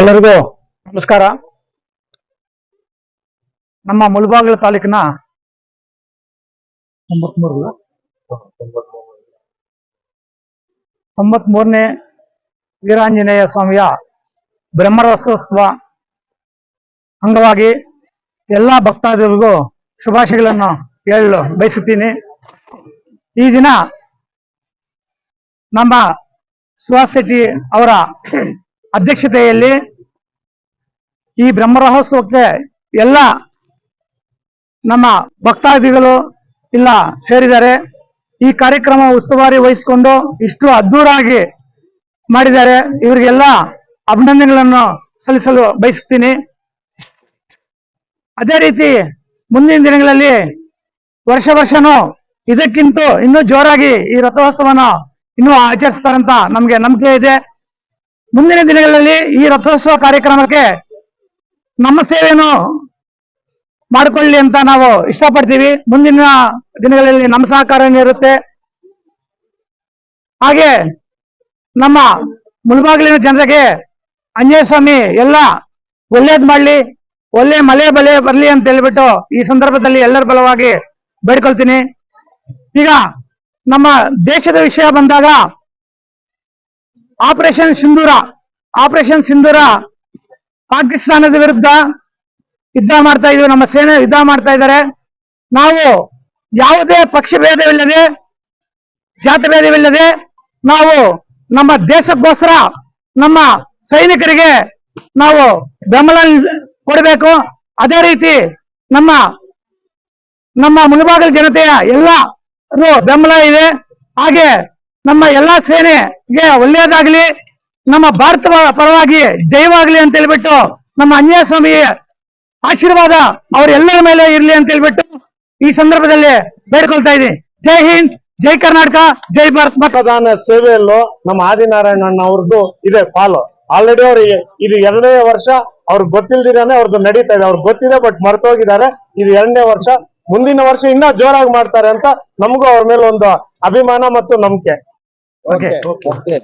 ಎಲ್ಲರಿಗೂ ನಮಸ್ಕಾರ. ನಮ್ಮ ಮುಳಬಾಗಿಲು ತಾಲೂಕಿನ ತೊಂಬತ್ಮೂರು ತೊಂಬತ್ಮೂರನೇ ವೀರಾಂಜನೇಯ ಸ್ವಾಮಿಯ ಬ್ರಹ್ಮರಥೋತ್ಸವ ಅಂಗವಾಗಿ ಎಲ್ಲಾ ಭಕ್ತಾದಿಗಳಿಗೂ ಶುಭಾಶಯಗಳನ್ನು ಹೇಳಲು ಬಯಸುತ್ತೀನಿ. ಈ ದಿನ ನಮ್ಮ ಸುಹಾಸ್ ಶೆಟ್ಟಿ ಅವರ ಅಧ್ಯಕ್ಷತೆಯಲ್ಲಿ ಈ ಬ್ರಹ್ಮರಹೋತ್ಸವಕ್ಕೆ ಎಲ್ಲ ನಮ್ಮ ಭಕ್ತಾದಿಗಳು ಇಲ್ಲ ಸೇರಿದ್ದಾರೆ. ಈ ಕಾರ್ಯಕ್ರಮ ಉಸ್ತುವಾರಿ ವಹಿಸಿಕೊಂಡು ಇಷ್ಟು ಅದ್ದೂರಾಗಿ ಮಾಡಿದ್ದಾರೆ. ಇವರಿಗೆಲ್ಲ ಅಭಿನಂದನೆಗಳನ್ನು ಸಲ್ಲಿಸಲು ಬಯಸ್ತೀನಿ ಅದೇ ರೀತಿ ಮುಂದಿನ ದಿನಗಳಲ್ಲಿ ವರ್ಷ ವರ್ಷನೂ ಇದಕ್ಕಿಂತ ಇನ್ನೂ ಜೋರಾಗಿ ಈ ರಥೋತ್ಸವನ ಇನ್ನೂ ಆಚರಿಸ್ತಾರಂತ ನಮ್ಗೆ ನಂಬಿಕೆ ಇದೆ. ಮುಂದಿನ ದಿನಗಳಲ್ಲಿ ಈ ರಥೋತ್ಸವ ಕಾರ್ಯಕ್ರಮಕ್ಕೆ ನಮ್ಮ ಸೇವೆಯನ್ನು ಮಾಡಿಕೊಳ್ಳಿ ಅಂತ ನಾವು ಇಷ್ಟಪಡ್ತೀವಿ. ಮುಂದಿನ ದಿನಗಳಲ್ಲಿ ನಮ್ಮ ಸಹಕಾರ ಇರುತ್ತೆ ಹಾಗೆ ನಮ್ಮ ಮುಳಬಾಗಿಲಿನ ಜನರಿಗೆ ಅಂಜನೇಯ ಸ್ವಾಮಿ ಎಲ್ಲ ಒಳ್ಳೇದ್ ಮಾಡ್ಲಿ, ಒಳ್ಳೆ ಮಳೆ ಬಲೆ ಬರ್ಲಿ ಅಂತ ಹೇಳ್ಬಿಟ್ಟು ಈ ಸಂದರ್ಭದಲ್ಲಿ ಎಲ್ಲರ ಬಲವಾಗಿ ಬೇಡ್ಕೊಳ್ತೀನಿ. ಈಗ ನಮ್ಮ ದೇಶದ ವಿಷಯ ಬಂದಾಗ ಆಪರೇಷನ್ ಸಿಂಧೂರ ಆಪರೇಷನ್ ಸಿಂಧೂರ ಪಾಕಿಸ್ತಾನದ ವಿರುದ್ಧ ಯುದ್ಧ ಮಾಡ್ತಾ ಇದ್ವಿ ನಮ್ಮ ಸೇನೆ ಯುದ್ಧ ಮಾಡ್ತಾ ಇದ್ದಾರೆ. ನಾವು ಯಾವುದೇ ಪಕ್ಷ ಭೇದವಿಲ್ಲದೆ ಜಾತಿ ಭೇದವಿಲ್ಲದೆ ನಾವು ನಮ್ಮ ದೇಶಕ್ಕೋಸ್ಕರ ನಮ್ಮ ಸೈನಿಕರಿಗೆ ನಾವು ಬೆಂಬಲ ಕೊಡಬೇಕು. ಅದೇ ರೀತಿ ನಮ್ಮ ನಮ್ಮ ಮುಳಬಾಗಿಲು ಜನತೆಯ ಎಲ್ಲರೂ ಬೆಂಬಲ ಇದೆ. ಹಾಗೆ ನಮ್ಮ ಎಲ್ಲಾ ಸೇನೆಗೆ ಒಳ್ಳೆಯದಾಗ್ಲಿ, ನಮ್ಮ ಭಾರತ ಪರವಾಗಿ ಜಯವಾಗ್ಲಿ ಅಂತ ಹೇಳ್ಬಿಟ್ಟು ನಮ್ಮ ಅಂಜನೇಯ ಸ್ವಾಮಿ ಆಶೀರ್ವಾದ ಅವರೆಲ್ಲರ ಮೇಲೆ ಇರ್ಲಿ ಅಂತ ಹೇಳ್ಬಿಟ್ಟು ಈ ಸಂದರ್ಭದಲ್ಲಿ ಬೇಡ್ಕೊಳ್ತಾ ಇದ್ದೀನಿ. ಜೈ ಹಿಂದ್, ಜೈ ಕರ್ನಾಟಕ, ಜೈ ಭಾರತ್ ಮಾತಾ ಮತದಾನ ಸೇವೆಯಲ್ಲೂ ನಮ್ಮ ಆದಿನಾರಾಯಣ ಅಣ್ಣ ಅವ್ರದ್ದು ಇದೆ ಫಾಲೋ ಆಲ್ರೆಡಿ ಅವ್ರಿಗೆ ಇದು ಎರಡನೇ ವರ್ಷ, ಅವ್ರಿಗೆ ಗೊತ್ತಿಲ್ದಿರಾನೆ ಅವ್ರದ್ದು ನಡೀತಾ ಇದೆ. ಅವ್ರಿಗೆ ಗೊತ್ತಿದೆ ಬಟ್ ಮರ್ತೋಗಿದ್ದಾರೆ ಇದು ಎರಡನೇ ವರ್ಷ. ಮುಂದಿನ ವರ್ಷ ಇನ್ನ ಜೋರಾಗಿ ಮಾಡ್ತಾರೆ ಅಂತ ನಮಗೂ ಅವ್ರ ಮೇಲೆ ಒಂದು ಅಭಿಮಾನ ಮತ್ತು ನಂಬಿಕೆ. Okay okay